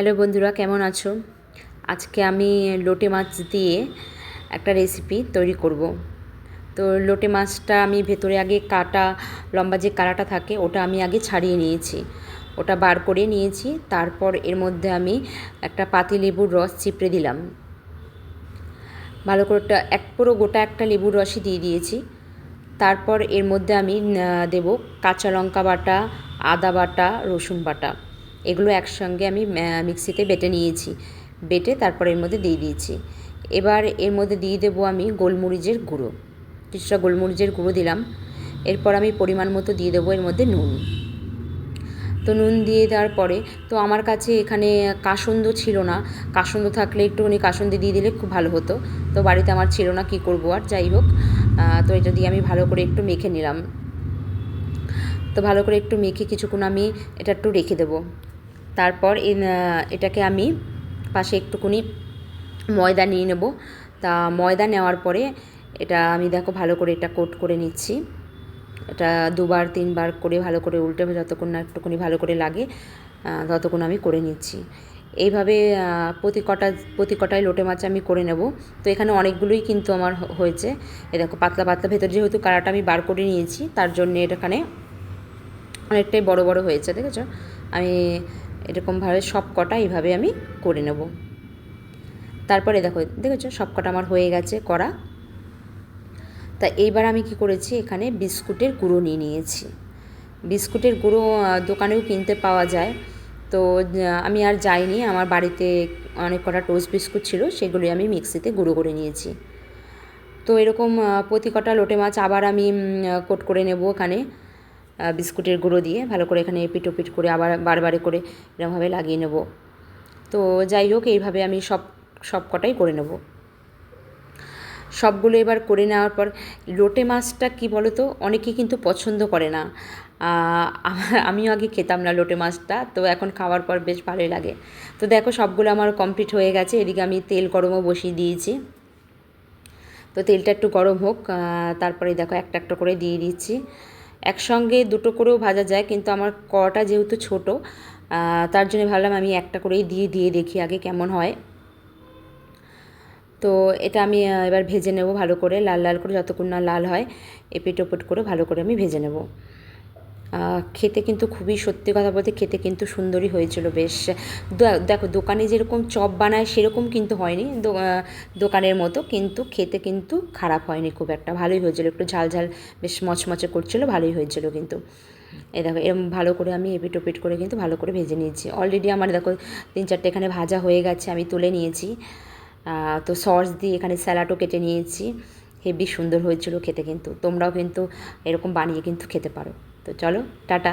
Hello বন্ধুরা, কেমন আছো? আজকে আমি লোটে মাছ দিয়ে একটা রেসিপি তৈরি করব। তো লোটে মাছটা আমি ভেতরে আগে কাটা, লম্বা যে কাটাটা থাকে, ওটা আমি আগে ছাড়িয়ে নিয়েছি। ওটা বার করে নিয়েছি, তারপর এর মধ্যে আমি একটা পাতি লেবুর রস চিপড়ে দিলাম। ভালো করে এক পুরো গোটা একটা লেবুর রসই দিয়ে দিয়েছি। তারপর এর মধ্যে আমি দেব কাঁচা লঙ্কা বাটা, আদা বাটা, রসুন বাটা। এগুলো একসঙ্গে আমি মিক্সিতে বেটে নিয়েছি। বেটে তারপর এর মধ্যে দিয়ে দিয়েছি। এবার এর মধ্যে দিয়ে দেবো আমি গোলমরিচের গুঁড়ো। কিছুটা গোলমরিচের গুঁড়ো দিলাম। এরপর আমি পরিমাণ মতো দিয়ে দেবো এর মধ্যে নুন। তো নুন দিয়ে দেওয়ার পরে, তো আমার কাছে এখানে কাসন্দ ছিল না। কাসন্দ থাকলে একটুখানি কাসন্দি দিয়ে দিলে খুব ভালো হতো। তো বাড়িতে আমার ছিল না, কী করব আর? যাই হোক তো এটা দিয়ে আমি ভালো করে একটু মেখে নিলাম। তো ভালো করে একটু মেখে কিছুক্ষণ আমি এটা একটু রেখে দেবো। তারপর এটাকে আমি পাশে একটুখানি ময়দা নিয়ে নেব। তা ময়দা নেওয়ার পরে এটা আমি দেখো ভালো করে এটা কোট করে নিচ্ছি। এটা দুবার, তিনবার করে ভালো করে উল্টে যতক্ষণ না একটুখানি ভালো করে লাগে ততক্ষণ আমি করে নিচ্ছি। এইভাবে প্রতি কটা, প্রতি কটায় লোটে মাছ আমি করে নেব। তো এখানে অনেকগুলোই কিন্তু আমার হয়েছে। এ দেখো পাতলা পাতলা, ভেতর যেহেতু কারাটা আমি বার করে নিয়েছি, তার জন্য এখানে অনেকটাই বড় বড় হয়েছে, দেখেছ? আমি এরকমভাবে সব কটা এইভাবে আমি করে নেব। তারপরে দেখো দেখেছ? সব কটা আমার হয়ে গেছে করা। তা এইবার আমি কি করেছি? এখানে বিস্কুটের গুঁড়ো নিয়ে নিয়েছি। বিস্কুটের গুঁড়ো দোকানেও কিনতে পাওয়া যায়। তো আমি আর যাইনি। আমার বাড়িতে অনেক কটা টোস্ট বিস্কুট ছিল সেগুলি আমি মিক্সিতে গুঁড়ো করে নিয়েছি। তো এরকম প্রতি কটা লোটে মাছ আবার আমি কোট করে নেব এখানে। আহ, বিস্কুটের গুঁড়ো দিয়ে ভালো করে এখানে এপিট ওপিট করে আবার বারবারে করে এরকমভাবে লাগিয়ে নেব। তো যাই হোক, এইভাবে আমি সব সব কটাই করে নেব। সবগুলো এবার করে নেওয়ার পর লোটে মাছটা কি বলো তো অনেকেই কিন্তু পছন্দ করে না। আমিও আগে খেতাম না লোটে মাছটা, তো এখন খাওয়ার পর বেশ ভালোই লাগে। তো দেখো, সবগুলো আমার কমপ্লিট হয়ে গেছে। এদিকে আমি তেল গরমও বসিয়ে দিয়েছি। তো তেলটা একটু গরম হোক তারপরে দেখো একটা একটা করে দিয়ে দিচ্ছি। একসঙ্গে দুটো করেও ভাজা যায়, কিন্তু আমার কড়াটা যেহেতু ছোট তার জন্য ভাবলাম আমি একটা করেই দিয়ে দিয়ে দেখি আগে কেমন হয়। তো এটা আমি এবার ভেজে নেব ভালো করে, লাল লাল করে যতক্ষণ না লাল হয় এপিট ওপিট করে ভালো করে আমি ভেজে নেব। খেতে কিন্তু খুবই সত্যি কথা বলতে খেতে কিন্তু সুন্দরই হয়েছিল বেশ। দেখো, দোকানে যেরকম চপ বানায় সেরকম কিন্তু হয়নি দোকানের মতো, কিন্তু খেতে কিন্তু খারাপ হয়নি খুব একটা। ভালোই হয়েছিল, একটু ঝাল ঝাল, বেশ মচমচে করছিল, ভালোই হয়েছিল কিন্তু। এ দেখো এরকম ভালো করে আমি এপিট ওপিট করে কিন্তু ভালো করে ভেজে নিয়েছি। অলরেডি আমার দেখো, তিন চারটে এখানে ভাজা হয়ে গেছে, আমি তুলে নিয়েছি। তো সস দিয়ে এখানে স্যালাডও কেটে নিয়েছি। হেবি সুন্দর হয়েছিল খেতে কিন্তু, তোমরাও কিন্তু এরকম বানিয়ে কিন্তু খেতে পারো। তো চলো টাটা।